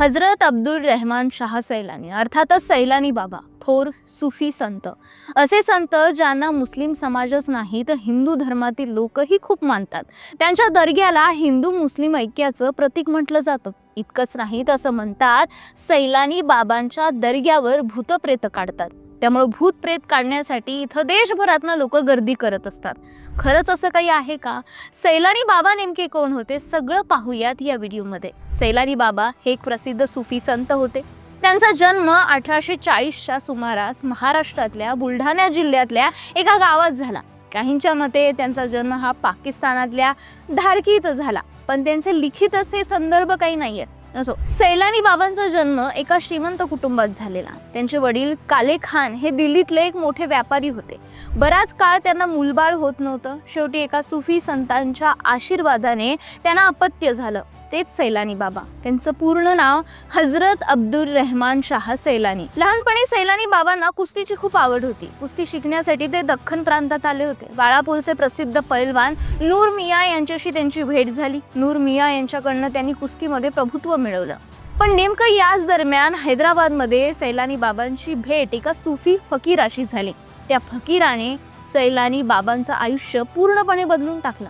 हजरत अब्दुल रहमान शाह सैलानी अर्थातच सैलानी बाबा थोर सुफी संत. असे संत ज्यांना मुस्लिम समाजच नाही तर हिंदू धर्मातील लोकही खूप मानतात. त्यांच्या दर्ग्याला हिंदू मुस्लिम ऐक्याचं प्रतीक म्हटलं जातं. इतकंच नाही तर असं म्हणतात सैलानी बाबांच्या दर्ग्यावर भूतप्रेत काढतात. त्यामुळे भूतप्रेत काढण्यासाठी इथं देशभरातनं लोक गर्दी करत असतात. खरंच असं काही आहे का? सैलानी बाबा नेमके कोण होते? सगळं पाहूयात या व्हिडिओमध्ये. सैलानी बाबा हे एक प्रसिद्ध सुफी संत होते. त्यांचा जन्म अठराशे चाळीसच्या सुमारास महाराष्ट्रातल्या बुलढाणा जिल्ह्यातल्या एका गावात झाला. काहींच्या मते त्यांचा जन्म हा पाकिस्तानातल्या धारकीत झाला. पण त्यांचे लिखित असे संदर्भ काही नाहीयेत. असो सैलानी बाबांचा जन्म एका श्रीमंत कुटुंबात झालेला. त्यांचे वडील काले खान हे दिल्लीतले एक मोठे व्यापारी होते. बराच काळ त्यांना मुलबाळ होत नव्हतं. शेवटी एका सुफी संतांच्या आशीर्वादाने त्यांना अपत्य झालं. तेच सैलानी बाबा. त्यांचं पूर्ण नाव हजरत अब्दुल रहमान शाह सैलानी. लहानपणी सैलानी बाबांना कुस्तीची खूप आवड होती. कुस्ती शिकण्यासाठी ते दख्खन प्रांतात आले होते. बाळापूरचे प्रसिद्ध पैलवान नूर मिया यांच्याशी त्यांची भेट झाली. नूर मिया यांच्याकडनं त्यांनी कुस्तीमध्ये प्रभुत्व मिळवलं. पण नेमकं याच दरम्यान हैदराबादमध्ये सैलानी बाबांची भेट एका सुफी फकीराशी झाली. त्या फकीराने सैलानी बाबांचं आयुष्य पूर्णपणे बदलून टाकलं.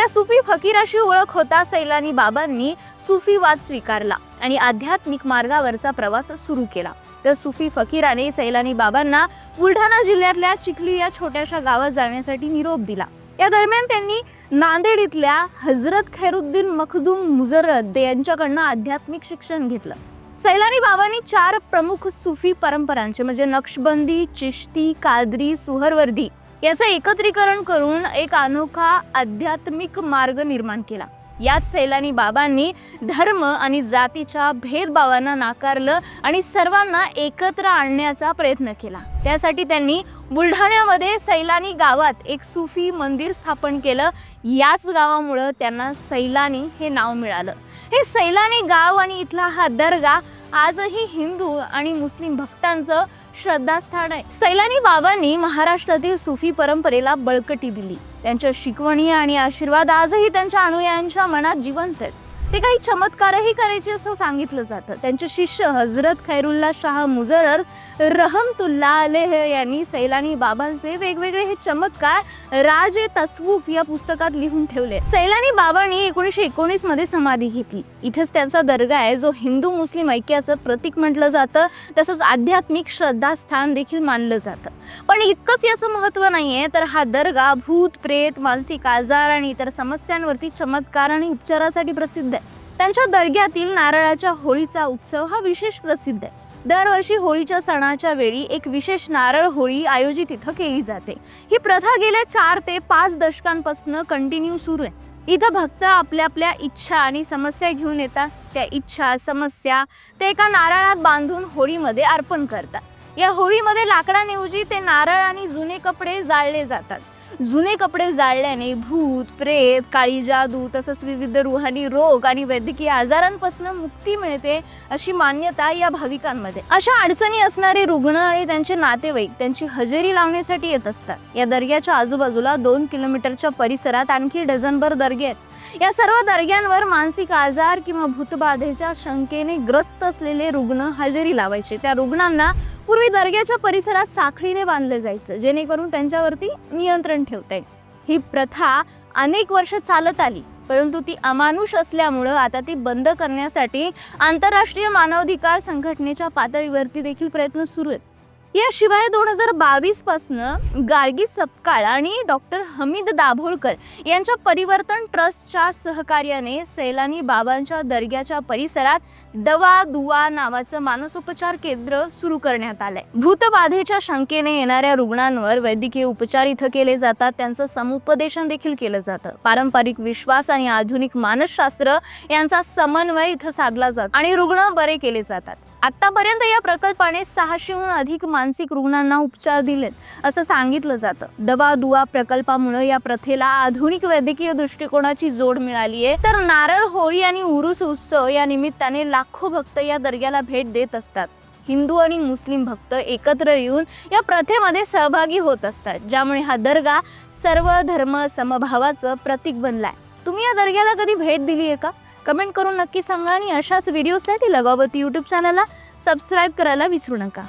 त्या सुफी फकीराशी ओळख होता सैलानी बाबांनी सुफीवाद स्वीकारला आणि आध्यात्मिक मार्गावरचा प्रवास सुरू केला. तर सुफी फकीराने सैलानी बाबांना बुलढाणा जिल्ह्यातल्या चिखली या छोट्याशा गावात जाण्यासाठी निरोप दिला. या दरम्यान त्यांनी नांदेड इथल्या हजरत खैरुद्दीन मखदूम मुजर्रद यांच्याकडनं आध्यात्मिक शिक्षण घेतलं. सैलानी बाबांनी चार प्रमुख सुफी परंपरांचे म्हणजे नक्षबंदी चिश्ती कादरी सुहरवर्दी याचं एकत्रीकरण करून एक अनोखा आध्यात्मिक मार्ग निर्माण केला. याच सैलानी बाबांनी धर्म आणि जातीच्या भेदभावांना नाकारलं आणि सर्वांना एकत्र आणण्याचा प्रयत्न केला. त्यासाठी त्यांनी बुलढाण्यामध्ये सैलानी गावात एक सुफी मंदिर स्थापन केलं. याच गावामुळं त्यांना सैलानी हे नाव मिळालं. हे सैलानी गाव आणि इथला हा दर्गा आजही हिंदू आणि मुस्लिम भक्तांचं श्रद्धास्थान आहे. सैलानी बाबांनी महाराष्ट्रातील सुफी परंपरेला बळकटी दिली. त्यांच्या शिकवणी आणि आशीर्वाद आजही त्यांच्या अनुयायांच्या मनात जिवंत आहेत. ते काही चमत्कारही करायचे असं सांगितलं जातं. त्यांचे शिष्य हजरत खैरुल्ला शाह मुजरर रहमतुल्ला अलेह यांनी सैलानी बाबांचे वेगवेगळे हे चमत्कार राज ए तसवूफ या पुस्तकात लिहून ठेवले. सैलानी बाबांनी एकोणीसशे एकोणीसमध्ये समाधी घेतली. इथेच त्यांचा दर्गा आहे जो हिंदू मुस्लिम ऐक्याचं प्रतीक म्हटलं जातं. तसंच आध्यात्मिक श्रद्धास्थान देखील मानलं जातं. पण इतकंच याचं महत्त्व आहे तर हा दर्गा भूत प्रेत मानसिक आजार आणि इतर समस्यांवरती चमत्कार आणि उपचारासाठी प्रसिद्ध आहे. त्यांच्या दर्ग्यातील नारळाच्या होळीचा उत्सव हा विशेष प्रसिद्ध आहे. दरवर्षी होळीच्या सणाच्या वेळी एक विशेष नारळ होळी आयोजित इथं केली जाते. ही प्रथा गेल्या चार ते पाच दशकांपासून कंटिन्यू सुरू आहे. इथं भक्त आपल्या आपल्या इच्छा आणि समस्या घेऊन येतात. त्या इच्छा समस्या ते एका नारळात बांधून होळीमध्ये अर्पण करतात. या होळीमध्ये लाकडांऐवजी ते नारळ आणि जुने कपडे जाळले जातात. जुने कपडे जाळल्याने भूत प्रेत काळी जादू तसंच विविध रुहानी रोग आणि वैद्यकीय आजारांपासून मुक्ती मिळते अशी मान्यता या भाविकांमध्ये. अशा अडचणी असणारे रुग्ण आणि त्यांचे नातेवाईक त्यांची हजेरी लावण्यासाठी येत असतात. या दर्ग्याच्या आजूबाजूला दोन किलोमीटरच्या परिसरात आणखी डझनभर दर्गे आहेत. या सर्व दर्ग्यांवर मानसिक आजार किंवा भूतबाधेच्या शंकेने ग्रस्त असलेले रुग्ण हजेरी लावायचे. त्या रुग्णांना पूर्वी दर्ग्याच्या परिसरात साखळीने बांधले जायचं जेणेकरून त्यांच्यावरती नियंत्रण ठेवता येईल. ही प्रथा अनेक वर्ष चालत आली परंतु ती अमानुष असल्यामुळं आता ती बंद करण्यासाठी आंतरराष्ट्रीय मानवाधिकार संघटनेच्या पातळीवरती देखील प्रयत्न सुरू आहेत. याशिवाय दोन हजार बावीस पासनं गार्गी सपकाळ आणि डॉक्टर हमीद दाभोळकर यांच्या परिवर्तन ट्रस्टच्या सहकार्याने सैलानी बाबांच्या दर्ग्याच्या परिसरात दवा दुवा नावाचं मानसोपचार केंद्र सुरू करण्यात आलंय. भूतबाधेच्या शंकेने येणाऱ्या रुग्णांवर वैद्यकीय उपचार इथं केले जातात त्यांचं समुपदेशन देखील केलं जातं. पारंपरिक विश्वास आणि आधुनिक मानसशास्त्र यांचा समन्वय इथं साधला जातो आणि रुग्ण बरे केले जातात. आतापर्यंत या प्रकल्पाने सहाशेहून अधिक मानसिक रुग्णांना उपचार दिलेत असं सांगितलं जातं. दवा दुवा प्रकल्पामुळे या प्रथेला आधुनिक वैद्यकीय दृष्टिकोनाची जोड मिळाली आहे. तर नारळ होळी आणि उरुस उत्सव या निमित्ताने लाखो भक्त या दर्ग्याला भेट देत असतात. हिंदू आणि मुस्लिम भक्त एकत्र येऊन या प्रथेमध्ये सहभागी होत असतात ज्यामुळे हा दर्गा सर्व धर्म समभावाचं प्रतीक बनलाय. तुम्ही या दर्ग्याला कधी भेट दिली आहे का? कमेंट करून नक्की सांगा आणि अशाच व्हिडिओसाठी लगावती यूट्यूब चॅनलला सबस्क्राईब करायला विसरू नका.